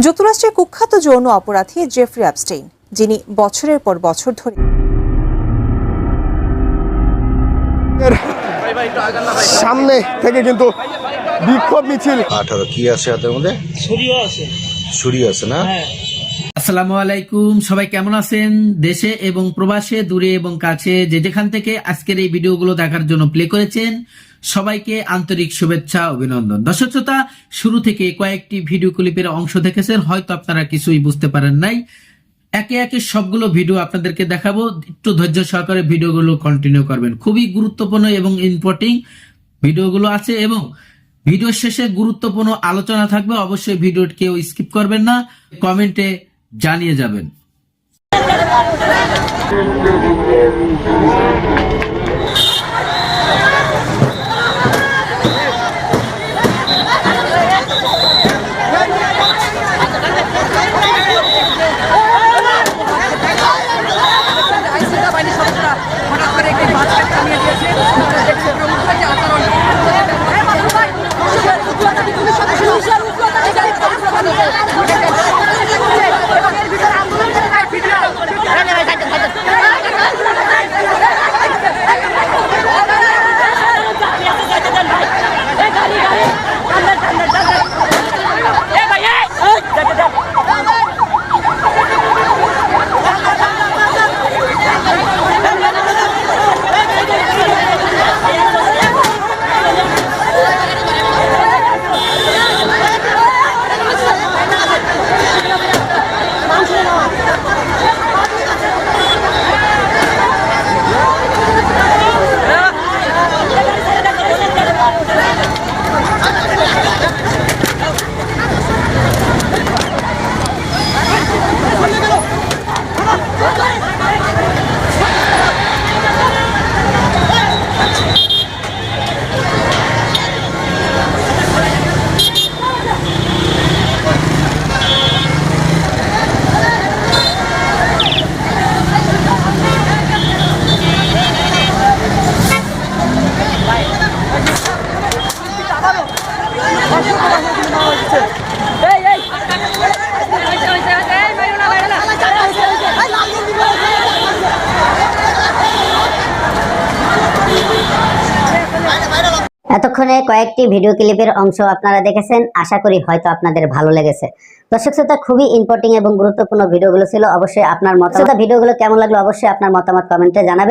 যুক্তরাষ্ট্রের কুখ্যাত যৌন অপরাধী জেফরি অ্যাপস্টেইন যিনি বছরের পর বছর ধরে সামনে থেকে কিন্তু বিক্ষোভ মিছিল। আঠারো কি আছে হাতের মধ্যে? ছুরিও আছে। ছুরি আছে না? হ্যাঁ। আসসালামু আলাইকুম, সবাই কেমন আছেন? দেশে এবং প্রবাসে, দূরে এবং কাছে যে যেখান থেকে আজকের এই ভিডিওগুলো দেখার জন্য প্লে করেছেন, সবাইকে আন্তরিক শুভেচ্ছা, অভিনন্দন। দর্শক শ্রোতা, শুরু থেকে কয়েকটি ভিডিও ক্লিপের অংশ দেখেছেন, হয়তো আপনারা কিছুই বুঝতে পারেন নাই। একে একে সবগুলো ভিডিও আপনাদেরকে দেখাবো। একটু ধৈর্য সহকারে ভিডিওগুলো কন্টিনিউ করবেন। খুবই গুরুত্বপূর্ণ এবং ইম্পর্টিং ভিডিওগুলো আছে এবং ভিডিওর শেষে গুরুত্বপূর্ণ আলোচনা থাকবে। অবশ্যই ভিডিওটি কেউ স্কিপ করবেন না। কমেন্টে জানিয়ে যাবেন। এতক্ষণে কয়েকটি ভিডিও ক্লিপের অংশ আপনারা দেখেছেন। আশা করি হয়তো আপনাদের ভালো লেগেছে। দর্শক শ্রোতা, খুবই ইম্পর্টেন্ট এবং গুরুত্বপূর্ণ ভিডিওগুলো ছিল। অবশ্যই আপনার মতামত ভিডিওগুলো কেমন লাগল অবশ্যই আপনার মতামত কমেন্টে জানাবেন।